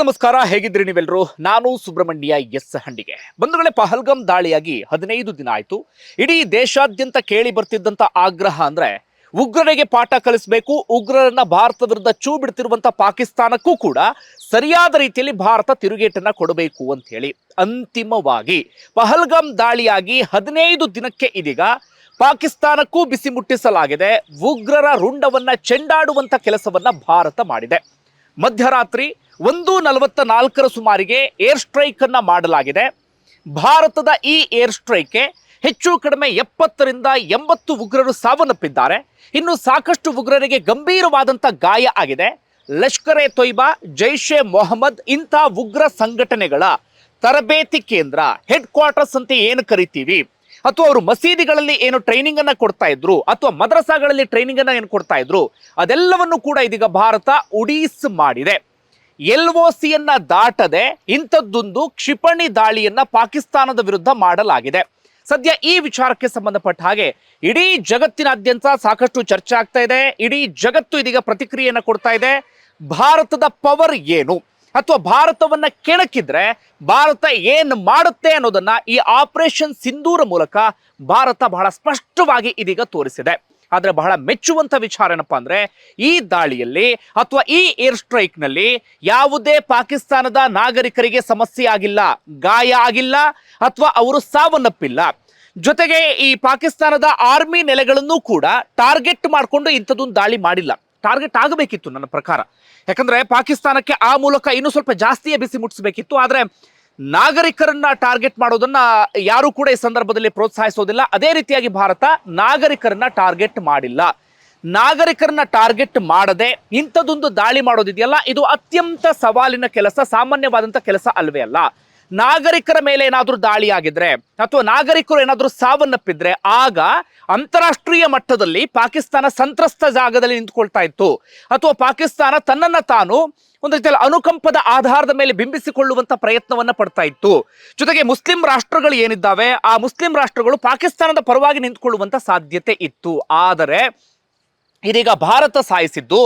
ನಮಸ್ಕಾರ ಹೇಗಿದ್ರಿ ನೀವೆಲ್ಲರೂ ನಾನು ಸುಬ್ರಹ್ಮಣ್ಯ ಎಸ್ ಹಂಡಿಗೆ. ಬಂಧುಗಳೇ ಪಹಲ್ಗಮ್ ದಾಳಿಯಾಗಿ ಹದಿನೈದು ದಿನ ಆಯ್ತು. ಇಡೀ ದೇಶಾದ್ಯಂತ ಕೇಳಿ ಬರ್ತಿದ್ದಂತ ಆಗ್ರಹ ಅಂದ್ರೆ, ಉಗ್ರರಿಗೆ ಪಾಠ ಕಲಿಸಬೇಕು, ಉಗ್ರರನ್ನ ಭಾರತ ವಿರುದ್ಧ ಚೂ ಬಿಡ್ತಿರುವಂಥ ಪಾಕಿಸ್ತಾನಕ್ಕೂ ಕೂಡ ಸರಿಯಾದ ರೀತಿಯಲ್ಲಿ ಭಾರತ ತಿರುಗೇಟನ್ನ ಕೊಡಬೇಕು ಅಂತ ಹೇಳಿ ಅಂತಿಮವಾಗಿ ಪಹಲ್ಗಂ ದಾಳಿಯಾಗಿ ಹದಿನೈದು ದಿನಕ್ಕೆ ಇದೀಗ ಪಾಕಿಸ್ತಾನಕ್ಕೂ ಬಿಸಿ ಮುಟ್ಟಿಸಲಾಗಿದೆ. ಉಗ್ರರ ರುಂಡವನ್ನ ಚೆಂಡಾಡುವಂತ ಕೆಲಸವನ್ನ ಭಾರತ ಮಾಡಿದೆ. ಮಧ್ಯರಾತ್ರಿ ಒಂದು ನಲವತ್ತ ನಾಲ್ಕರ ಸುಮಾರಿಗೆ ಏರ್ ಸ್ಟ್ರೈಕ್ ಅನ್ನ ಮಾಡಲಾಗಿದೆ. ಭಾರತದ ಈ ಏರ್ ಸ್ಟ್ರೈಕ್ಗೆ ಹೆಚ್ಚು ಕಡಿಮೆ ಎಪ್ಪತ್ತರಿಂದ ಎಂಬತ್ತು ಉಗ್ರರು ಸಾವನ್ನಪ್ಪಿದ್ದಾರೆ. ಇನ್ನು ಸಾಕಷ್ಟು ಉಗ್ರರಿಗೆ ಗಂಭೀರವಾದಂಥ ಗಾಯ ಆಗಿದೆ. ಲಷ್ಕರ್ ಎ ತೊಯ್ಬಾ, ಜೈಷ್ ಎ ಮೊಹಮ್ಮದ್ ಇಂಥ ಉಗ್ರ ಸಂಘಟನೆಗಳ ತರಬೇತಿ ಕೇಂದ್ರ ಹೆಡ್ ಕ್ವಾರ್ಟರ್ಸ್ ಅಂತ ಏನು ಕರಿತೀವಿ? ಅಥವಾ ಅವರು ಮಸೀದಿಗಳಲ್ಲಿ ಏನು ಟ್ರೈನಿಂಗ್ ಅನ್ನ ಕೊಡ್ತಾ ಇದ್ರು, ಅಥವಾ ಮದ್ರಸಾಗಳಲ್ಲಿ ಟ್ರೈನಿಂಗ್ ಅನ್ನ ಏನು ಕೊಡ್ತಾ ಇದ್ರು, ಅದೆಲ್ಲವನ್ನು ಕೂಡ ಇದೀಗ ಭಾರತ ಉಡೀಸ್ ಮಾಡಿದೆ. ಎಲ್ ಒ ಸಿಯನ್ನ ದಾಟದೆ ಇಂಥದ್ದೊಂದು ಕ್ಷಿಪಣಿ ದಾಳಿಯನ್ನ ಪಾಕಿಸ್ತಾನದ ವಿರುದ್ಧ ಮಾಡಲಾಗಿದೆ. ಸದ್ಯ ಈ ವಿಚಾರಕ್ಕೆ ಸಂಬಂಧಪಟ್ಟ ಹಾಗೆ ಇಡೀ ಜಗತ್ತಿನಾದ್ಯಂತ ಸಾಕಷ್ಟು ಚರ್ಚೆ ಆಗ್ತಾ ಇದೆ, ಇಡೀ ಜಗತ್ತು ಇದೀಗ ಪ್ರತಿಕ್ರಿಯೆಯನ್ನು ಕೊಡ್ತಾ ಇದೆ. ಭಾರತದ ಪವರ್ ಏನು? ಅಥವಾ ಭಾರತವನ್ನ ಕೆಣಕಿದ್ರೆ ಭಾರತ ಏನ್ ಮಾಡುತ್ತೆ ಅನ್ನೋದನ್ನ ಈ ಆಪರೇಷನ್ ಸಿಂಧೂರ ಮೂಲಕ ಭಾರತ ಬಹಳ ಸ್ಪಷ್ಟವಾಗಿ ಇದೀಗ ತೋರಿಸಿದೆ. ಆದ್ರೆ ಬಹಳ ಮೆಚ್ಚುವಂತ ವಿಚಾರ ಏನಪ್ಪಾ ಅಂದ್ರೆ ಈ ದಾಳಿಯಲ್ಲಿ ಅಥವಾ ಈ ಏರ್ ಸ್ಟ್ರೈಕ್ನಲ್ಲಿ ಯಾವುದೇ ಪಾಕಿಸ್ತಾನದ ನಾಗರಿಕರಿಗೆ ಸಮಸ್ಯೆ ಆಗಿಲ್ಲ, ಗಾಯ ಆಗಿಲ್ಲ, ಅಥವಾ ಅವರು ಸಾವನ್ನಪ್ಪಿಲ್ಲ. ಜೊತೆಗೆ ಈ ಪಾಕಿಸ್ತಾನದ ಆರ್ಮಿ ನೆಲೆಗಳನ್ನು ಕೂಡ ಟಾರ್ಗೆಟ್ ಮಾಡಿಕೊಂಡು ಇಂಥದ್ದೊಂದು ದಾಳಿ ಮಾಡಿಲ್ಲ. ಟಾರ್ಗೆಟ್ ಆಗಬೇಕಿತ್ತು ನನ್ನ ಪ್ರಕಾರ. ಯಾಕಂದ್ರೆ ಪಾಕಿಸ್ತಾನಕ್ಕೆ ಆ ಮೂಲಕ ಇನ್ನೂ ಸ್ವಲ್ಪ ಜಾಸ್ತಿಯೇ ಬಿಸಿ ಮುಟ್ಟಿಸಬೇಕಿತ್ತು. ಆದರೆ ನಾಗರಿಕರನ್ನ ಟಾರ್ಗೆಟ್ ಮಾಡೋದನ್ನ ಯಾರು ಕೂಡ ಈ ಸಂದರ್ಭದಲ್ಲಿ ಪ್ರೋತ್ಸಾಹಿಸೋದಿಲ್ಲ. ಅದೇ ರೀತಿಯಾಗಿ ಭಾರತ ನಾಗರಿಕರನ್ನ ಟಾರ್ಗೆಟ್ ಮಾಡಿಲ್ಲ. ನಾಗರಿಕರನ್ನ ಟಾರ್ಗೆಟ್ ಮಾಡದೆ ಇಂಥದೊಂದು ದಾಳಿ ಮಾಡೋದಿದೆಯಲ್ಲ, ಇದು ಅತ್ಯಂತ ಸವಾಲಿನ ಕೆಲಸ ಸಾಮಾನ್ಯವಾದಂಥ ಕೆಲಸ ಅಲ್ವೇ ಅಲ್ಲ. ನಾಗರಿಕರ ಮೇಲೆ ಏನಾದರೂ ದಾಳಿ ಆಗಿದ್ರೆ ಅಥವಾ ನಾಗರಿಕರು ಏನಾದರೂ ಸಾವನ್ನಪ್ಪಿದ್ರೆ ಆಗ ಅಂತಾರಾಷ್ಟ್ರೀಯ ಮಟ್ಟದಲ್ಲಿ ಪಾಕಿಸ್ತಾನ ಸಂತ್ರಸ್ತ ಜಾಗದಲ್ಲಿ ನಿಂತ್ಕೊಳ್ತಾ ಇತ್ತು. ಅಥವಾ ಪಾಕಿಸ್ತಾನ ತನ್ನನ್ನ ತಾನು ಒಂದು ರೀತಿಯಲ್ಲಿ ಅನುಕಂಪದ ಆಧಾರದ ಮೇಲೆ ಬಿಂಬಿಸಿಕೊಳ್ಳುವಂತ ಪ್ರಯತ್ನವನ್ನ ಪಡ್ತಾ ಇತ್ತು. ಜೊತೆಗೆ ಮುಸ್ಲಿಂ ರಾಷ್ಟ್ರಗಳು ಏನಿದ್ದಾವೆ? ಆ ಮುಸ್ಲಿಂ ರಾಷ್ಟ್ರಗಳು ಪಾಕಿಸ್ತಾನದ ಪರವಾಗಿ ನಿಂತ್ಕೊಳ್ಳುವಂಥ ಸಾಧ್ಯತೆ ಇತ್ತು. ಆದರೆ ಇದೀಗ ಭಾರತ ಸಾಯಿಸಿದ್ದು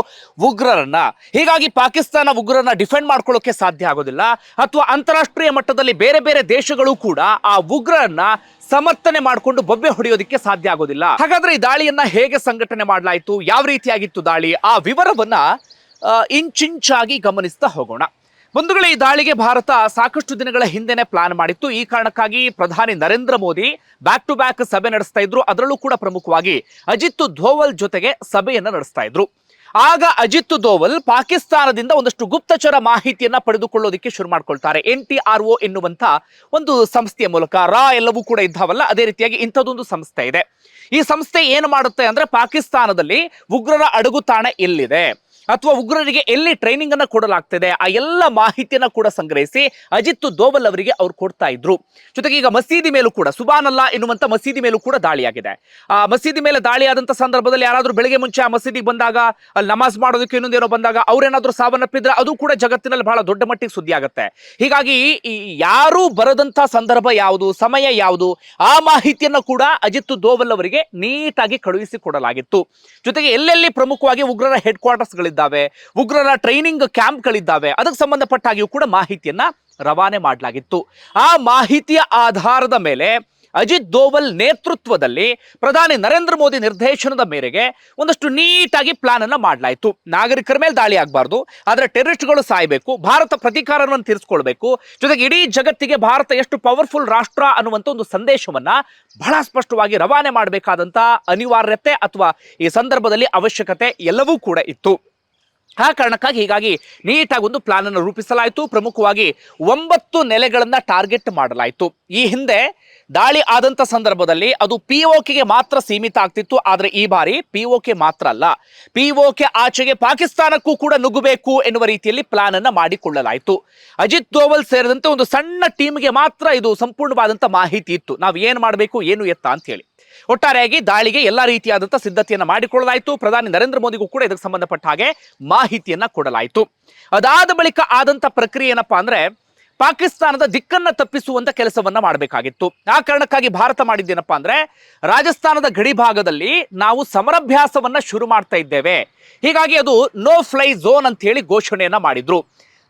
ಉಗ್ರರನ್ನ. ಹೀಗಾಗಿ ಪಾಕಿಸ್ತಾನ ಉಗ್ರರನ್ನ ಡಿಫೆಂಡ್ ಮಾಡ್ಕೊಳ್ಳೋಕೆ ಸಾಧ್ಯ ಆಗೋದಿಲ್ಲ. ಅಥವಾ ಅಂತಾರಾಷ್ಟ್ರೀಯ ಮಟ್ಟದಲ್ಲಿ ಬೇರೆ ಬೇರೆ ದೇಶಗಳು ಕೂಡ ಆ ಉಗ್ರರನ್ನ ಸಮರ್ಥನೆ ಮಾಡಿಕೊಂಡು ಬೊಬ್ಬೆ ಹೊಡೆಯೋದಕ್ಕೆ ಸಾಧ್ಯ ಆಗೋದಿಲ್ಲ. ಹಾಗಾದ್ರೆ ಈ ದಾಳಿಯನ್ನ ಹೇಗೆ ಸಂಘಟನೆ ಮಾಡಲಾಯಿತು? ಯಾವ ರೀತಿಯಾಗಿತ್ತು ದಾಳಿ? ಆ ವಿವರವನ್ನ ಇಂಚಿಂಚಾಗಿ ಗಮನಿಸ್ತಾ ಹೋಗೋಣ. ಬಂಧುಗಳೇ, ಈ ದಾಳಿಗೆ ಭಾರತ ಸಾಕಷ್ಟು ದಿನಗಳ ಹಿಂದೆನೆ ಪ್ಲಾನ್ ಮಾಡಿತ್ತು. ಈ ಕಾರಣಕ್ಕಾಗಿ ಪ್ರಧಾನಿ Narendra Modi back to back ಸಭೆ ನಡೆಸ್ತಾ ಇದ್ರು. ಅದರಲ್ಲೂ ಕೂಡ ಪ್ರಮುಖವಾಗಿ ಅಜಿತ್ ಧೋವಲ್ ಜೊತೆಗೆ ಸಭೆಯನ್ನ ನಡೆಸ್ತಾ ಇದ್ರು. ಆಗ ಅಜಿತ್ ದೋವಲ್ ಪಾಕಿಸ್ತಾನದಿಂದ ಒಂದಷ್ಟು ಗುಪ್ತಚರ ಮಾಹಿತಿಯನ್ನ ಪಡೆದುಕೊಳ್ಳೋದಕ್ಕೆ ಶುರು ಮಾಡ್ಕೊಳ್ತಾರೆ. ಎನ್ ಟಿ ಆರ್ ಒ ಎನ್ನುವಂತ ಒಂದು ಸಂಸ್ಥೆಯ ಮೂಲಕ. ರಾ ಎಲ್ಲವೂ ಕೂಡ ಇದ್ದಾವಲ್ಲ, ಅದೇ ರೀತಿಯಾಗಿ ಇಂಥದ್ದೊಂದು ಸಂಸ್ಥೆ ಇದೆ. ಈ ಸಂಸ್ಥೆ ಏನು ಮಾಡುತ್ತೆ ಅಂದ್ರೆ ಪಾಕಿಸ್ತಾನದಲ್ಲಿ ಉಗ್ರರ ಅಡಗುತಾಣ ಎಲ್ಲಿದೆ ಅಥವಾ ಉಗ್ರರಿಗೆ ಎಲ್ಲಿ ಟ್ರೈನಿಂಗ್ ಅನ್ನ ಕೊಡಲಾಗ್ತಿದೆ? ಆ ಎಲ್ಲ ಮಾಹಿತಿಯನ್ನ ಕೂಡ ಸಂಗ್ರಹಿಸಿ ಅಜಿತ್ ದೋವಲ್ ಅವರಿಗೆ ಅವ್ರು ಕೊಡ್ತಾ ಇದ್ರು. ಜೊತೆಗೆ ಈಗ ಮಸೀದಿ ಮೇಲೂ ಕೂಡ, ಸುಬಾನಲ್ಲ ಎನ್ನುವಂತ ಮಸೀದಿ ಮೇಲೂ ಕೂಡ ದಾಳಿಯಾಗಿದೆ. ಆ ಮಸೀದಿ ಮೇಲೆ ದಾಳಿ ಆದಂತ ಸಂದರ್ಭದಲ್ಲಿ ಯಾರಾದ್ರೂ ಬೆಳಗ್ಗೆ ಮುಂಚೆ ಆ ಮಸೀದಿಗೆ ಬಂದಾಗ, ಅಲ್ಲಿ ನಮಾಜ್ ಮಾಡೋದಕ್ಕೆ ಇನ್ನೊಂದೇನೋ ಬಂದಾಗ ಅವ್ರೇನಾದ್ರೂ ಸಾವನ್ನಪ್ಪಿದ್ರೆ ಅದು ಕೂಡ ಜಗತ್ತಿನಲ್ಲಿ ಬಹಳ ದೊಡ್ಡ ಮಟ್ಟಿಗೆ ಸುದ್ದಿ ಆಗುತ್ತೆ ಹೀಗಾಗಿ ಯಾರು ಬರದಂತ ಸಂದರ್ಭ ಯಾವುದು, ಸಮಯ ಯಾವುದು, ಆ ಮಾಹಿತಿಯನ್ನ ಕೂಡ ಅಜಿತ್ ದೋವಲ್ ಅವರಿಗೆ ನೀಟಾಗಿ ಕಳುಹಿಸಿ ಕೊಡಲಾಗಿತ್ತು. ಜೊತೆಗೆ ಎಲ್ಲೆಲ್ಲಿ ಪ್ರಮುಖವಾಗಿ ಉಗ್ರರ ಹೆಡ್ ಕ್ವಾರ್ಟರ್ಸ್ಗಳಿದ್ದಾವೆ ಉಗ್ರರ ಟ್ರೈನಿಂಗ್ ಕ್ಯಾಂಪ್ಗಳಿದ್ದಾವೆ ಅದಕ್ಕೆ ಸಂಬಂಧಪಟ್ಟಾಗಿಯೂ ಕೂಡ ಮಾಹಿತಿಯನ್ನ ರವಾನೆ ಮಾಡಲಾಗಿತ್ತು. ಆ ಮಾಹಿತಿಯ ಆಧಾರದ ಮೇಲೆ ಅಜಿತ್ ದೋವಲ್ ನೇತೃತ್ವದಲ್ಲಿ ಪ್ರಧಾನಿ ನರೇಂದ್ರ ಮೋದಿ ನಿರ್ದೇಶನದ ಮೇರೆಗೆ ಒಂದಷ್ಟು ನೀಟಾಗಿ ಪ್ಲಾನ್ ಅನ್ನ ಮಾಡಲಾಯಿತು. ನಾಗರಿಕರ ಮೇಲೆ ದಾಳಿ ಆಗಬಾರ್ದು. ಆದ್ರೆ ಟೆರರಿಸ್ಟ್ಗಳು ಸಾಯಬೇಕು. ಭಾರತ ಪ್ರತೀಕಾರವನ್ನು ತೀರಿಸ್ಕೊಳ್ಬೇಕು. ಜೊತೆಗೆ ಇಡೀ ಜಗತ್ತಿಗೆ ಭಾರತ ಎಷ್ಟು ಪವರ್ಫುಲ್ ರಾಷ್ಟ್ರ ಅನ್ನುವಂಥ ಒಂದು ಸಂದೇಶವನ್ನ ಬಹಳ ಸ್ಪಷ್ಟವಾಗಿ ರವಾನೆ ಮಾಡಬೇಕಾದಂತಹ ಅನಿವಾರ್ಯತೆ ಅಥವಾ ಈ ಸಂದರ್ಭದಲ್ಲಿ ಅವಶ್ಯಕತೆ ಎಲ್ಲವೂ ಕೂಡ ಇತ್ತು. ಆ ಕಾರಣಕ್ಕಾಗಿ ಹೀಗಾಗಿ ನೀಟಾಗಿ ಒಂದು ಪ್ಲಾನ್ ಅನ್ನು ರೂಪಿಸಲಾಯಿತು. ಪ್ರಮುಖವಾಗಿ ಒಂಬತ್ತು ನೆಲೆಗಳನ್ನು ಟಾರ್ಗೆಟ್ ಮಾಡಲಾಯಿತು. ಈ ಹಿಂದೆ ದಾಳಿ ಆದಂತ ಸಂದರ್ಭದಲ್ಲಿ ಅದು ಪಿ ಓಕೆಗೆ ಮಾತ್ರ ಸೀಮಿತ ಆಗ್ತಿತ್ತು. ಆದರೆ ಈ ಬಾರಿ ಪಿ ಕೆ ಮಾತ್ರ ಅಲ್ಲ. ಪಿ ಕೆ ಆಚೆಗೆ ಪಾಕಿಸ್ತಾನಕ್ಕೂ ಕೂಡ ನುಗ್ಗಬೇಕು ಎನ್ನುವ ರೀತಿಯಲ್ಲಿ ಪ್ಲಾನ್ ಅನ್ನ ಮಾಡಿಕೊಳ್ಳಲಾಯಿತು. ಅಜಿತ್ ದೋವಲ್ ಸೇರಿದಂತೆ ಒಂದು ಸಣ್ಣ ಟೀಮ್ಗೆ ಮಾತ್ರ ಇದು ಸಂಪೂರ್ಣವಾದಂತ ಮಾಹಿತಿ ಇತ್ತು. ನಾವು ಏನ್ ಮಾಡಬೇಕು, ಏನು ಎತ್ತ ಅಂತ ಹೇಳಿ. ಒಟ್ಟಾರೆಯಾಗಿ ದಾಳಿಗೆ ಎಲ್ಲಾ ರೀತಿಯಾದಂತಹ ಸಿದ್ಧತೆಯನ್ನು ಮಾಡಿಕೊಳ್ಳಲಾಯಿತು. ಪ್ರಧಾನಿ ನರೇಂದ್ರ ಮೋದಿಗೂ ಕೂಡ ಇದಕ್ಕೆ ಸಂಬಂಧಪಟ್ಟ ಹಾಗೆ ಮಾಹಿತಿಯನ್ನ ಕೊಡಲಾಯಿತು. ಅದಾದ ಬಳಿಕ ಆದಂತ ಪ್ರಕ್ರಿಯೆ ಏನಪ್ಪಾ ಅಂದ್ರೆ ಪಾಕಿಸ್ತಾನದ ದಿಕ್ಕನ್ನ ತಪ್ಪಿಸುವಂತ ಕೆಲಸವನ್ನ ಮಾಡಬೇಕಾಗಿತ್ತು. ಆ ಕಾರಣಕ್ಕಾಗಿ ಭಾರತ ಮಾಡಿದ್ದೇನಪ್ಪಾ ಅಂದ್ರೆ, ರಾಜಸ್ಥಾನದ ಗಡಿ ಭಾಗದಲ್ಲಿ ನಾವು ಸಮರಾಭ್ಯಾಸವನ್ನ ಶುರು ಮಾಡ್ತಾ ಇದ್ದೇವೆ. ಹೀಗಾಗಿ ಅದು ನೋ ಫ್ಲೈ ಝೋನ್ ಅಂತ ಹೇಳಿ ಘೋಷಣೆಯನ್ನ ಮಾಡಿದ್ರು.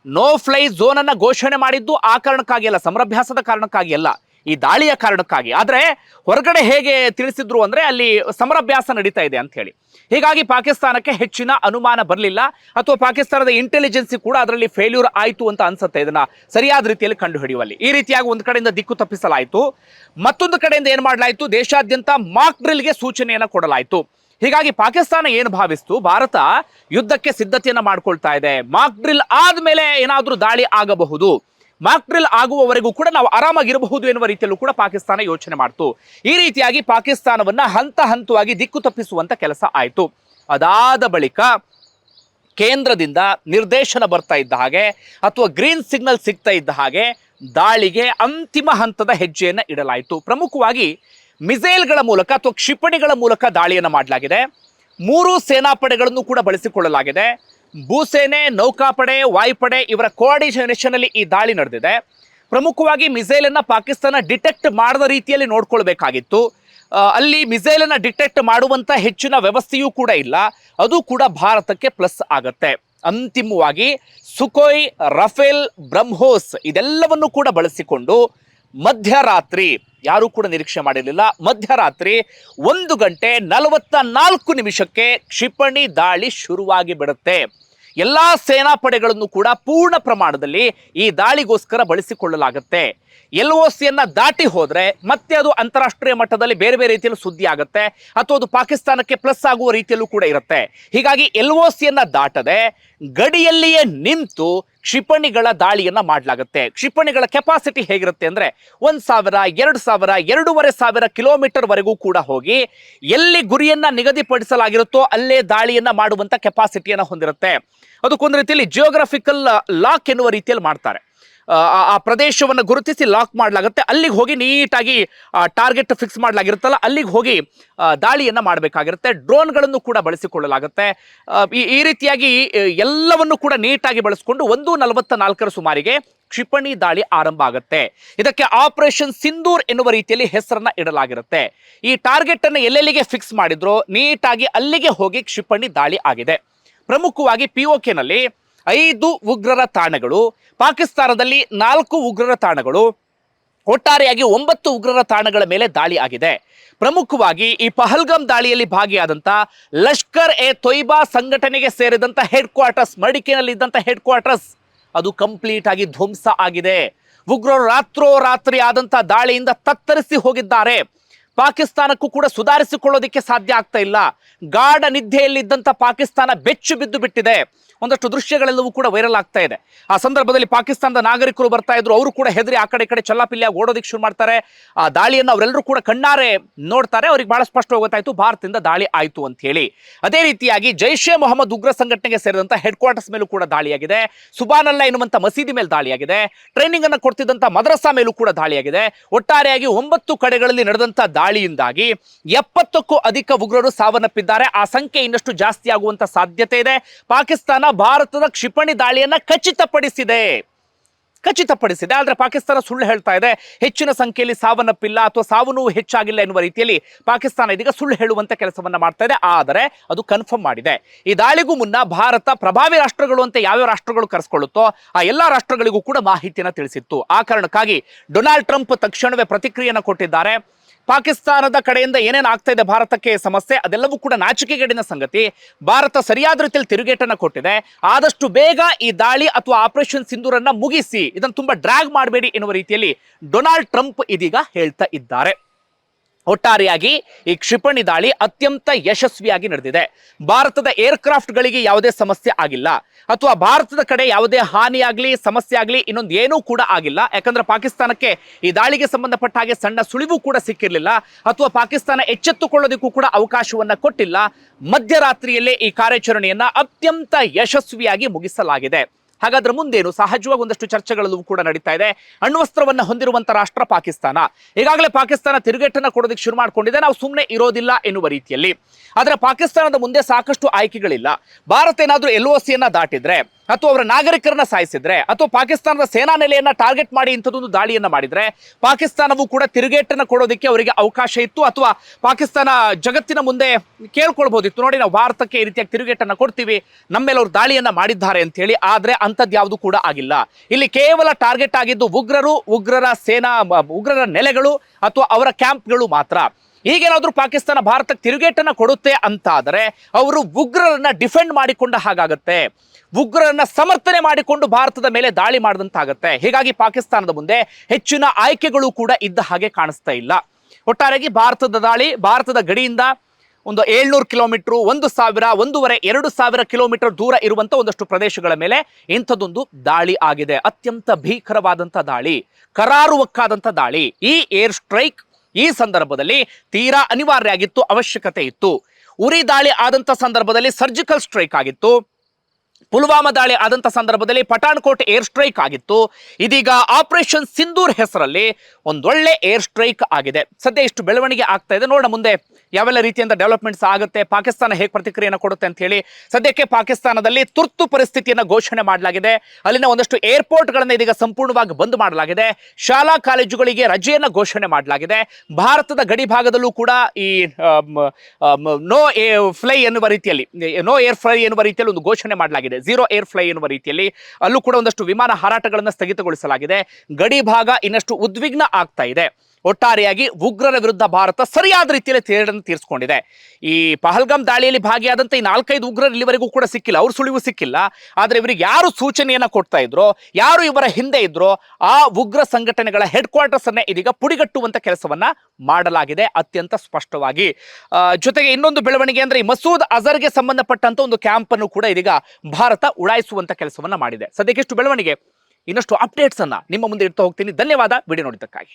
ನೋ ಫ್ಲೈ ಝೋನ್ ಅನ್ನ ಘೋಷಣೆ ಮಾಡಿದ್ದು ಆ ಕಾರಣಕ್ಕಾಗಿ ಅಲ್ಲ, ಸಮರಭ್ಯಾಸದ ಕಾರಣಕ್ಕಾಗಿ ಅಲ್ಲ. ಈ ದಾಳಿಯ ಕಾರಣಕ್ಕಾಗಿ. ಆದರೆ ಹೊರಗಡೆ ಹೇಗೆ ತಿಳಿಸಿದ್ರು ಅಂದರೆ ಅಲ್ಲಿ ಸಮರಾಭ್ಯಾಸ ನಡೀತಾ ಇದೆ ಅಂತ ಹೇಳಿ. ಹೀಗಾಗಿ ಪಾಕಿಸ್ತಾನಕ್ಕೆ ಹೆಚ್ಚಿನ ಅನುಮಾನ ಬರಲಿಲ್ಲ. ಅಥವಾ ಪಾಕಿಸ್ತಾನದ ಇಂಟೆಲಿಜೆನ್ಸಿ ಕೂಡ ಅದರಲ್ಲಿ ಫೇಲ್ಯೂರ್ ಆಯಿತು ಅಂತ ಅನ್ಸುತ್ತೆ. ಇದನ್ನ ಸರಿಯಾದ ರೀತಿಯಲ್ಲಿ ಕಂಡು ಹಿಡಿಯುವಲ್ಲಿ ಈ ರೀತಿಯಾಗಿ ಒಂದು ಕಡೆಯಿಂದ ದಿಕ್ಕು ತಪ್ಪಿಸಲಾಯಿತು. ಮತ್ತೊಂದು ಕಡೆಯಿಂದ ಏನು ಮಾಡಲಾಯಿತು? ದೇಶಾದ್ಯಂತ ಮಾಕ್ ಡ್ರಿಲ್ಗೆ ಸೂಚನೆಯನ್ನು ಕೊಡಲಾಯಿತು. ಹೀಗಾಗಿ ಪಾಕಿಸ್ತಾನ ಏನು ಭಾವಿಸ್ತು? ಭಾರತ ಯುದ್ಧಕ್ಕೆ ಸಿದ್ಧತೆಯನ್ನು ಮಾಡಿಕೊಳ್ತಾ ಇದೆ. ಮಾಕ್ ಡ್ರಿಲ್ ಆದಮೇಲೆ ಏನಾದರೂ ದಾಳಿ ಆಗಬಹುದು. ಡ್ರಿಲ್ ಆಗುವವರೆಗೂ ಕೂಡ ನಾವು ಆರಾಮಾಗಿರಬಹುದು ಎನ್ನುವ ರೀತಿಯಲ್ಲೂ ಕೂಡ ಪಾಕಿಸ್ತಾನ ಯೋಚನೆ ಮಾಡ್ತು. ಈ ರೀತಿಯಾಗಿ ಪಾಕಿಸ್ತಾನವನ್ನ ಹಂತ ಹಂತವಾಗಿ ದಿಕ್ಕು ತಪ್ಪಿಸುವಂತ ಕೆಲಸ ಆಯಿತು. ಅದಾದ ಬಳಿಕ ಕೇಂದ್ರದಿಂದ ನಿರ್ದೇಶನ ಬರ್ತಾ ಇದ್ದ ಹಾಗೆ ಅಥವಾ ಗ್ರೀನ್ ಸಿಗ್ನಲ್ ಸಿಗ್ತಾ ಇದ್ದ ಹಾಗೆ ದಾಳಿಗೆ ಅಂತಿಮ ಹಂತದ ಹೆಜ್ಜೆಯನ್ನು ಇಡಲಾಯಿತು. ಪ್ರಮುಖವಾಗಿ ಮಿಸೈಲ್ಗಳ ಮೂಲಕ ಅಥವಾ ಕ್ಷಿಪಣಿಗಳ ಮೂಲಕ ದಾಳಿಯನ್ನು ಮಾಡಲಾಗಿದೆ. ಮೂರು ಸೇನಾಪಡೆಗಳನ್ನು ಕೂಡ ಬಳಸಿಕೊಳ್ಳಲಾಗಿದೆ. ಭೂಸೇನೆ, ನೌಕಾಪಡೆ, ವಾಯುಪಡೆ ಇವರ ಕೋಆರ್ಡಿನೇಷನ್ ಅಲ್ಲಿ ಈ ದಾಳಿ ನಡೆದಿದೆ. ಪ್ರಮುಖವಾಗಿ ಮಿಸೈಲ್ ಅನ್ನ ಪಾಕಿಸ್ತಾನ ಡಿಟೆಕ್ಟ್ ಮಾಡದ ರೀತಿಯಲ್ಲಿ ನೋಡ್ಕೊಳ್ಬೇಕಾಗಿತ್ತು. ಅಲ್ಲಿ ಮಿಸೈಲ್ ಅನ್ನ ಡಿಟೆಕ್ಟ್ ಮಾಡುವಂತ ಹೆಚ್ಚಿನ ವ್ಯವಸ್ಥೆಯೂ ಕೂಡ ಇಲ್ಲ. ಅದು ಕೂಡ ಭಾರತಕ್ಕೆ ಪ್ಲಸ್ ಆಗತ್ತೆ. ಅಂತಿಮವಾಗಿ ಸುಕೋಯ್ ರಫೇಲ್, ಬ್ರಹ್ಮೋಸ್ ಇದೆಲ್ಲವನ್ನು ಕೂಡ ಬಳಸಿಕೊಂಡು ಮಧ್ಯರಾತ್ರಿ, ಯಾರೂ ಕೂಡ ನಿರೀಕ್ಷೆ ಮಾಡಿರಲಿಲ್ಲ, ಮಧ್ಯರಾತ್ರಿ ಒಂದು ಗಂಟೆ ನಲವತ್ತ ನಾಲ್ಕು ನಿಮಿಷಕ್ಕೆ ಕ್ಷಿಪಣಿ ದಾಳಿ ಶುರುವಾಗಿ ಬಿಡುತ್ತೆ ಎಲ್ಲಾ ಸೇನಾಪಡೆಗಳನ್ನು ಕೂಡ ಪೂರ್ಣ ಪ್ರಮಾಣದಲ್ಲಿ ಈ ದಾಳಿಗೋಸ್ಕರ ಬಳಸಿಕೊಳ್ಳಲಾಗುತ್ತೆ. ಎಲ್ ಒ ಸಿಯನ್ನು ದಾಟಿ ಹೋದರೆ ಮತ್ತೆ ಅದು ಅಂತಾರಾಷ್ಟ್ರೀಯ ಮಟ್ಟದಲ್ಲಿ ಬೇರೆ ಬೇರೆ ರೀತಿಯಲ್ಲಿ ಸುದ್ದಿ ಆಗುತ್ತೆ, ಅಥವಾ ಅದು ಪಾಕಿಸ್ತಾನಕ್ಕೆ ಪ್ಲಸ್ ಆಗುವ ರೀತಿಯಲ್ಲೂ ಕೂಡ ಇರುತ್ತೆ. ಹೀಗಾಗಿ ಎಲ್ ಒ ಸಿಯನ್ನು ದಾಟದೆ ಗಡಿಯಲ್ಲಿಯೇ ನಿಂತು ಕ್ಷಿಪಣಿಗಳ ದಾಳಿಯನ್ನ ಮಾಡಲಾಗುತ್ತೆ. ಕ್ಷಿಪಣಿಗಳ ಕೆಪಾಸಿಟಿ ಹೇಗಿರುತ್ತೆ ಅಂದ್ರೆ ಒಂದ್ ಸಾವಿರ, ಎರಡು ಸಾವಿರ, ಎರಡೂವರೆ ಸಾವಿರ ಕಿಲೋಮೀಟರ್ ವರೆಗೂ ಕೂಡ ಹೋಗಿ ಎಲ್ಲಿ ಗುರಿಯನ್ನ ನಿಗದಿಪಡಿಸಲಾಗಿರುತ್ತೋ ಅಲ್ಲೇ ದಾಳಿಯನ್ನ ಮಾಡುವಂತ ಕೆಪಾಸಿಟಿಯನ್ನು ಹೊಂದಿರುತ್ತೆ. ಅದಕ್ಕೊಂದು ರೀತಿಯಲ್ಲಿ ಜಿಯೋಗ್ರಫಿಕಲ್ ಲಾಕ್ ಎನ್ನುವ ರೀತಿಯಲ್ಲಿ ಮಾಡ್ತಾರೆ. ಆ, ಪ್ರದೇಶವನ್ನು ಗುರುತಿಸಿ ಲಾಕ್ ಮಾಡಲಾಗುತ್ತೆ. ಅಲ್ಲಿಗೆ ಹೋಗಿ ನೀಟಾಗಿ ಟಾರ್ಗೆಟ್ ಫಿಕ್ಸ್ ಮಾಡಲಾಗಿರುತ್ತಲ್ಲ ಅಲ್ಲಿಗೆ ಹೋಗಿ ದಾಳಿಯನ್ನು ಮಾಡಬೇಕಾಗಿರುತ್ತೆ. ಡ್ರೋನ್ಗಳನ್ನು ಕೂಡ ಬಳಸಿಕೊಳ್ಳಲಾಗುತ್ತೆ. ಈ- ರೀತಿಯಾಗಿ ಎಲ್ಲವನ್ನು ಕೂಡ ನೀಟಾಗಿ ಬಳಸಿಕೊಂಡು ಒಂದು ನಲವತ್ತ ನಾಲ್ಕರ ಸುಮಾರಿಗೆ ಕ್ಷಿಪಣಿ ದಾಳಿ ಆರಂಭ ಆಗುತ್ತೆ. ಇದಕ್ಕೆ ಆಪರೇಷನ್ ಸಿಂಧೂರ್ ಎನ್ನುವ ರೀತಿಯಲ್ಲಿ ಹೆಸರನ್ನ ಇಡಲಾಗಿರುತ್ತೆ. ಈ ಟಾರ್ಗೆಟ್ ಅನ್ನು ಎಲ್ಲೆಲ್ಲಿಗೆ ಫಿಕ್ಸ್ ಮಾಡಿದ್ರು ನೀಟಾಗಿ ಅಲ್ಲಿಗೆ ಹೋಗಿ ಕ್ಷಿಪಣಿ ದಾಳಿ ಆಗಿದೆ. ಪ್ರಮುಖವಾಗಿ ಪಿ ನಲ್ಲಿ ಐದು ಉಗ್ರರ ತಾಣಗಳು, ಪಾಕಿಸ್ತಾನದಲ್ಲಿ ನಾಲ್ಕು ಉಗ್ರರ ತಾಣಗಳು, ಒಟ್ಟಾರೆಯಾಗಿ ಒಂಬತ್ತು ಉಗ್ರರ ತಾಣಗಳ ಮೇಲೆ ದಾಳಿ ಆಗಿದೆ. ಪ್ರಮುಖವಾಗಿ ಈ ಪಹಲ್ಗಾಮ್ ದಾಳಿಯಲ್ಲಿ ಭಾಗಿಯಾದಂಥ ಲಷ್ಕರ್ ಎ ತೊಯ್ಬಾ ಸಂಘಟನೆಗೆ ಸೇರಿದಂಥ ಹೆಡ್ ಕ್ವಾರ್ಟರ್ಸ್ ಮಡಿಕೆನಲ್ಲಿ ಇದ್ದಂತ ಹೆಡ್ ಕ್ವಾರ್ಟರ್ಸ್ ಅದು ಕಂಪ್ಲೀಟ್ ಆಗಿ ಧ್ವಂಸ ಆಗಿದೆ. ಉಗ್ರರು ರಾತ್ರೋರಾತ್ರಿ ಆದಂಥ ದಾಳಿಯಿಂದ ತತ್ತರಿಸಿ ಹೋಗಿದ್ದಾರೆ. ಪಾಕಿಸ್ತಾನಕ್ಕೂ ಕೂಡ ಸುಧಾರಿಸಿಕೊಳ್ಳೋದಕ್ಕೆ ಸಾಧ್ಯ ಆಗ್ತಾ ಇಲ್ಲ. ಗಾಢ ನಿದ್ದೆಯಲ್ಲಿದ್ದಂಥ ಪಾಕಿಸ್ತಾನ ಬೆಚ್ಚು ಬಿದ್ದು ಬಿಟ್ಟಿದೆ. ಒಂದಷ್ಟು ದೃಶ್ಯಗಳೆಲ್ಲವೂ ಕೂಡ ವೈರಲ್ ಆಗ್ತಾ ಇದೆ. ಆ ಸಂದರ್ಭದಲ್ಲಿ ಪಾಕಿಸ್ತಾನದ ನಾಗರಿಕರು ಬರ್ತಾ ಇದ್ರು. ಅವರು ಕೂಡ ಹೆದರಿ ಆ ಕಡೆ ಕಡೆ ಚಲ್ಲಾಪಿಲ್ಲಿಯಾಗಿ ಓಡೋದಿಕ್ಕೆ ಶುರು ಮಾಡ್ತಾರೆ. ಆ ದಾಳಿಯನ್ನು ಅವರೆಲ್ಲರೂ ಕೂಡ ಕಣ್ಣಾರೆ ನೋಡ್ತಾರೆ. ಅವ್ರಿಗೆ ಬಹಳ ಸ್ಪಷ್ಟವಾಗಿ ಗೊತ್ತಾಯ್ತು, ಭಾರತದಿಂದ ದಾಳಿ ಆಯಿತು ಅಂತ ಹೇಳಿ. ಅದೇ ರೀತಿಯಾಗಿ ಜೈಷೆ ಮೊಹಮ್ಮದ್ ಉಗ್ರ ಸಂಘಟನೆಗೆ ಸೇರಿದಂತ ಹೆಡ್ ಕ್ವಾರ್ಟರ್ಸ್ ಮೇಲೂ ಕೂಡ ದಾಳಿಯಾಗಿದೆ. ಸುಬಾನಲ್ಲ ಎನ್ನುವಂಥ ಮಸೀದಿ ಮೇಲೆ ದಾಳಿಯಾಗಿದೆ. ಟ್ರೈನಿಂಗ್ ಅನ್ನು ಕೊಡ್ತಿದ್ದಂಥ ಮದ್ರಸಾ ಮೇಲೂ ಕೂಡ ದಾಳಿಯಾಗಿದೆ. ಒಟ್ಟಾರೆಯಾಗಿ ಒಂಬತ್ತು ಕಡೆಗಳಲ್ಲಿ ನಡೆದಂಥ ದಾಳಿಯಿಂದಾಗಿ ಎಪ್ಪತ್ತಕ್ಕೂ ಅಧಿಕ ಉಗ್ರರು ಸಾವನ್ನಪ್ಪಿದ್ದಾರೆ. ಆ ಸಂಖ್ಯೆ ಇನ್ನಷ್ಟು ಜಾಸ್ತಿ ಆಗುವಂತ ಸಾಧ್ಯತೆ ಇದೆ. ಪಾಕಿಸ್ತಾನ ಭಾರತದ ಕ್ಷಿಪಣಿ ದಾಳಿಯನ್ನ ಖಚಿತಪಡಿಸಿದೆ. ಖಚಿತಪಡಿಸಿದೆ. ಆದರೆ ಪಾಕಿಸ್ತಾನ ಸುಳ್ಳು ಹೇಳ್ತಾ ಇದೆ. ಹೆಚ್ಚಿನ ಸಂಖ್ಯೆಯಲ್ಲಿ ಸಾವನ್ನಪ್ಪಿಲ್ಲ ಅಥವಾ ಸಾವು ನೋವು ಹೆಚ್ಚಾಗಿಲ್ಲ ಎನ್ನುವ ರೀತಿಯಲ್ಲಿ ಪಾಕಿಸ್ತಾನ ಇದೀಗ ಸುಳ್ಳು ಹೇಳುವಂತ ಕೆಲಸವನ್ನ ಮಾಡ್ತಾ ಇದೆ. ಆದರೆ ಅದು ಕನ್ಫರ್ಮ್ ಮಾಡಿದೆ. ಈ ದಾಳಿಗೂ ಮುನ್ನ ಭಾರತ ಪ್ರಭಾವಿ ರಾಷ್ಟ್ರಗಳು ಅಂತ ಯಾವ್ಯಾವ ರಾಷ್ಟ್ರಗಳು ಕರೆಸ್ಕೊಳ್ಳುತ್ತೋ ಆ ಎಲ್ಲ ರಾಷ್ಟ್ರಗಳಿಗೂ ಕೂಡ ಮಾಹಿತಿಯನ್ನು ತಿಳಿಸಿತ್ತು. ಆ ಕಾರಣಕ್ಕಾಗಿ ಡೊನಾಲ್ಡ್ ಟ್ರಂಪ್ ತಕ್ಷಣವೇ ಪ್ರತಿಕ್ರಿಯೆಯನ್ನು ಕೊಟ್ಟಿದ್ದಾರೆ. ಪಾಕಿಸ್ತಾನದ ಕಡೆಯಿಂದ ಏನೇನು ಆಗ್ತಾ ಇದೆ ಭಾರತಕ್ಕೆ ಸಮಸ್ಯೆ, ಅದೆಲ್ಲವೂ ಕೂಡ ನಾಚಿಕೆಗೇಡಿನ ಸಂಗತಿ. ಭಾರತ ಸರಿಯಾದ ರೀತಿಯಲ್ಲಿ ತಿರುಗೇಟನ್ನು ಕೊಟ್ಟಿದೆ. ಆದಷ್ಟು ಬೇಗ ಈ ದಾಳಿ ಅಥವಾ ಆಪರೇಷನ್ ಸಿಂಧೂರನ್ನ ಮುಗಿಸಿ, ಇದನ್ನು ತುಂಬಾ ಡ್ರ್ಯಾಗ್ ಮಾಡಬೇಡಿ ಎನ್ನುವ ರೀತಿಯಲ್ಲಿ ಡೊನಾಲ್ಡ್ ಟ್ರಂಪ್ ಇದೀಗ ಹೇಳ್ತಾ ಇದ್ದಾರೆ. ಒಟ್ಟಾರೆಯಾಗಿ ಈ ಕ್ಷಿಪಣಿ ದಾಳಿ ಅತ್ಯಂತ ಯಶಸ್ವಿಯಾಗಿ ನಡೆದಿದೆ. ಭಾರತದ ಏರ್ಕ್ರಾಫ್ಟ್ಗಳಿಗೆ ಯಾವುದೇ ಸಮಸ್ಯೆ ಆಗಿಲ್ಲ. ಅಥವಾ ಭಾರತದ ಕಡೆ ಯಾವುದೇ ಹಾನಿಯಾಗಲಿ ಸಮಸ್ಯೆ ಆಗಲಿ ಇನ್ನೊಂದು ಏನೂ ಕೂಡ ಆಗಿಲ್ಲ. ಯಾಕಂದ್ರೆ ಪಾಕಿಸ್ತಾನಕ್ಕೆ ಈ ದಾಳಿಗೆ ಸಂಬಂಧಪಟ್ಟ ಹಾಗೆ ಸಣ್ಣ ಸುಳಿವು ಕೂಡ ಸಿಕ್ಕಿರಲಿಲ್ಲ. ಅಥವಾ ಪಾಕಿಸ್ತಾನ ಎಚ್ಚೆತ್ತುಕೊಳ್ಳೋದಕ್ಕೂ ಕೂಡ ಅವಕಾಶವನ್ನ ಕೊಟ್ಟಿಲ್ಲ. ಮಧ್ಯರಾತ್ರಿಯಲ್ಲೇ ಈ ಕಾರ್ಯಾಚರಣೆಯನ್ನ ಅತ್ಯಂತ ಯಶಸ್ವಿಯಾಗಿ ಮುಗಿಸಲಾಗಿದೆ. ಹಾಗಾದ್ರೆ ಮುಂದೇನು ಸಹಜವಾಗಿ ಒಂದಷ್ಟು ಚರ್ಚೆಗಳಲ್ಲೂ ಕೂಡ ನಡೀತಾ ಇದೆ. ಅಣ್ವಸ್ತ್ರವನ್ನ ಹೊಂದಿರುವಂತಹ ರಾಷ್ಟ್ರ ಪಾಕಿಸ್ತಾನ. ಈಗಾಗಲೇ ಪಾಕಿಸ್ತಾನ ತಿರುಗೇಟನ್ನ ಕೊಡೋದಕ್ಕೆ ಶುರು ಮಾಡ್ಕೊಂಡಿದೆ. ನಾವು ಸುಮ್ಮನೆ ಇರೋದಿಲ್ಲ ಎನ್ನುವ ರೀತಿಯಲ್ಲಿ. ಆದ್ರೆ ಪಾಕಿಸ್ತಾನದ ಮುಂದೆ ಸಾಕಷ್ಟು ಆಯ್ಕೆಗಳಿಲ್ಲ. ಭಾರತ ಏನಾದರೂ ಎಲ್ ಒ ಸಿಯನ್ನ ದಾಟಿದ್ರೆ, ಅಥವಾ ಅವರ ನಾಗರಿಕರನ್ನ ಸಾಯಿಸಿದ್ರೆ, ಅಥವಾ ಪಾಕಿಸ್ತಾನದ ಸೇನಾ ನೆಲೆಯನ್ನ ಟಾರ್ಗೆಟ್ ಮಾಡಿ ಇಂಥದ್ದೊಂದು ದಾಳಿಯನ್ನ ಮಾಡಿದ್ರೆ, ಪಾಕಿಸ್ತಾನವು ಕೂಡ ತಿರುಗೇಟನ್ನ ಕೊಡೋದಕ್ಕೆ ಅವರಿಗೆ ಅವಕಾಶ ಇತ್ತು. ಅಥವಾ ಪಾಕಿಸ್ತಾನ ಜಗತ್ತಿನ ಮುಂದೆ ಕೇಳ್ಕೊಳ್ಬಹುದಿತ್ತು ನೋಡಿ, ನಾವು ಭಾರತಕ್ಕೆ ಈ ರೀತಿಯಾಗಿ ತಿರುಗೇಟನ್ನ ಕೊಡ್ತೀವಿ. ನಮ್ಮ ಮೇಲೆ ಅವ್ರು ದಾಳಿಯನ್ನ ಮಾಡಿದ್ದಾರೆ ಅಂತ ಹೇಳಿ ಆದ್ರೆ ಅಂಥದ್ದು ಯಾವುದು ಕೂಡ ಆಗಿಲ್ಲ. ಇಲ್ಲಿ ಕೇವಲ ಟಾರ್ಗೆಟ್ ಆಗಿದ್ದು ಉಗ್ರರು, ಉಗ್ರರ ಸೇನಾ, ಉಗ್ರರ ನೆಲೆಗಳು ಅಥವಾ ಅವರ ಕ್ಯಾಂಪ್ಗಳು ಮಾತ್ರ. ಈಗೇನಾದರೂ ಪಾಕಿಸ್ತಾನ ಭಾರತಕ್ಕೆ ತಿರುಗೇಟನ್ನು ಕೊಡುತ್ತೆ ಅಂತಾದರೆ ಅವರು ಉಗ್ರರನ್ನ ಡಿಫೆಂಡ್ ಮಾಡಿಕೊಂಡ ಹಾಗಾಗತ್ತೆ. ಉಗ್ರರನ್ನ ಸಮರ್ಥನೆ ಮಾಡಿಕೊಂಡು ಭಾರತದ ಮೇಲೆ ದಾಳಿ ಮಾಡಿದಂತಾಗತ್ತೆ. ಹೀಗಾಗಿ ಪಾಕಿಸ್ತಾನದ ಮುಂದೆ ಹೆಚ್ಚಿನ ಆಯ್ಕೆಗಳು ಕೂಡ ಇದ್ದ ಹಾಗೆ ಕಾಣಿಸ್ತಾ ಇಲ್ಲ. ಒಟ್ಟಾರೆಯಾಗಿ ಭಾರತದ ದಾಳಿ, ಭಾರತದ ಗಡಿಯಿಂದ ಒಂದು ಏಳ್ನೂರು ಕಿಲೋಮೀಟರ್, ಒಂದು ಸಾವಿರ, ಒಂದೂವರೆ, ಎರಡು ಸಾವಿರ ಕಿಲೋಮೀಟರ್ ದೂರ ಇರುವಂಥ ಒಂದಷ್ಟು ಪ್ರದೇಶಗಳ ಮೇಲೆ ಇಂಥದ್ದೊಂದು ದಾಳಿ ಆಗಿದೆ. ಅತ್ಯಂತ ಭೀಕರವಾದಂಥ ದಾಳಿ ಕರಾರುವಕ್ಕಾದಂಥ ದಾಳಿ. ಈ ಏರ್ ಸ್ಟ್ರೈಕ್ ಈ ಸಂದರ್ಭದಲ್ಲಿ ತೀರಾ ಅನಿವಾರ್ಯ ಆಗಿತ್ತು, ಅವಶ್ಯಕತೆ ಇತ್ತು. ಉರಿ ದಾಳಿ ಆದಂಥ ಸಂದರ್ಭದಲ್ಲಿ ಸರ್ಜಿಕಲ್ ಸ್ಟ್ರೈಕ್ ಆಗಿತ್ತು. ಪುಲ್ವಾಮಾ ದಾಳಿ ಆದಂಥ ಸಂದರ್ಭದಲ್ಲಿ ಪಠಾಣ್ಕೋಟ್ ಏರ್ ಸ್ಟ್ರೈಕ್ ಆಗಿತ್ತು. ಇದೀಗ ಆಪರೇಷನ್ ಸಿಂಧೂರ್ ಹೆಸರಲ್ಲಿ ಒಂದೊಳ್ಳೆ ಏರ್ ಸ್ಟ್ರೈಕ್ ಆಗಿದೆ. ಸದ್ಯ ಇಷ್ಟು ಬೆಳವಣಿಗೆ ಆಗ್ತಾ ಇದೆ. ನೋಡೋಣ ಮುಂದೆ ಯಾವೆಲ್ಲ ರೀತಿಯಿಂದ ಡೆವಲಪ್ಮೆಂಟ್ಸ್ ಆಗುತ್ತೆ, ಪಾಕಿಸ್ತಾನ ಹೇಗೆ ಪ್ರತಿಕ್ರಿಯೆಯನ್ನು ಕೊಡುತ್ತೆ ಅಂತ ಹೇಳಿ. ಸದ್ಯಕ್ಕೆ ಪಾಕಿಸ್ತಾನದಲ್ಲಿ ತುರ್ತು ಪರಿಸ್ಥಿತಿಯನ್ನು ಘೋಷಣೆ ಮಾಡಲಾಗಿದೆ. ಅಲ್ಲಿನ ಒಂದಷ್ಟು ಏರ್ಪೋರ್ಟ್ಗಳನ್ನು ಇದೀಗ ಸಂಪೂರ್ಣವಾಗಿ ಬಂದ್ ಮಾಡಲಾಗಿದೆ. ಶಾಲಾ ಕಾಲೇಜುಗಳಿಗೆ ರಜೆಯನ್ನು ಘೋಷಣೆ ಮಾಡಲಾಗಿದೆ. ಭಾರತದ ಗಡಿ ಭಾಗದಲ್ಲೂ ಕೂಡ ಈ ನೋ ಫ್ಲೈ ಎನ್ನುವ ರೀತಿಯಲ್ಲಿ ನೋ ಏರ್ ಫ್ಲೈ ಎನ್ನುವ ರೀತಿಯಲ್ಲಿ ಒಂದು ಘೋಷಣೆ ಮಾಡಲಾಗಿದೆ. ಝೀರೋ ಏರ್ ಫ್ಲೈ ಎನ್ನುವ ರೀತಿಯಲ್ಲಿ ಅಲ್ಲೂ ಕೂಡ ಒಂದಷ್ಟು ವಿಮಾನ ಹಾರಾಟಗಳನ್ನು ಸ್ಥಗಿತಗೊಳಿಸಲಾಗಿದೆ. ಗಡಿ ಭಾಗ ಇನ್ನಷ್ಟು ಉದ್ವಿಗ್ನ ಆಗ್ತಾ ಇದೆ. ಒಟ್ಟಾರೆಯಾಗಿ ಉಗ್ರರ ವಿರುದ್ಧ ಭಾರತ ಸರಿಯಾದ ರೀತಿಯಲ್ಲಿ ತೇರನ್ನು ತೀರಿಸಿಕೊಂಡಿದೆ. ಈ ಪಹಲ್ಗಾಮ್ ದಾಳಿಯಲ್ಲಿ ಭಾಗಿಯಾದಂಥ ಈ ನಾಲ್ಕೈದು ಉಗ್ರರು ಇಲ್ಲಿವರೆಗೂ ಕೂಡ ಸಿಕ್ಕಿಲ್ಲ. ಅವ್ರ ಸುಳಿವು ಸಿಕ್ಕಿಲ್ಲ. ಆದರೆ ಇವರಿಗೆ ಯಾರು ಸೂಚನೆಯನ್ನು ಕೊಡ್ತಾ ಇದ್ರೋ, ಯಾರು ಇವರ ಹಿಂದೆ ಇದ್ರೋ, ಆ ಉಗ್ರ ಸಂಘಟನೆಗಳ ಹೆಡ್ ಕ್ವಾರ್ಟರ್ಸ್ ಅನ್ನ ಇದೀಗ ಪುಡಿಗಟ್ಟುವಂತ ಕೆಲಸವನ್ನ ಮಾಡಲಾಗಿದೆ ಅತ್ಯಂತ ಸ್ಪಷ್ಟವಾಗಿ. ಜೊತೆಗೆ ಇನ್ನೊಂದು ಬೆಳವಣಿಗೆ ಅಂದ್ರೆ ಈ ಮಸೂದ್ ಅಜರ್ಗೆ ಸಂಬಂಧಪಟ್ಟಂತ ಒಂದು ಕ್ಯಾಂಪ್ ಅನ್ನು ಕೂಡ ಇದೀಗ ಭಾರತ ಉಡಾಯಿಸುವಂತ ಕೆಲಸವನ್ನ ಮಾಡಿದೆ. ಸದ್ಯಕ್ಕೆ ಇಷ್ಟು ಬೆಳವಣಿಗೆ. ಇನ್ನಷ್ಟು ಅಪ್ಡೇಟ್ಸ್ ಅನ್ನ ನಿಮ್ಮ ಮುಂದೆ ಇಡ್ತಾ ಹೋಗ್ತೀನಿ. ಧನ್ಯವಾದ. ವಿಡಿಯೋ ನೋಡಿದ್ದಕ್ಕಾಗಿ.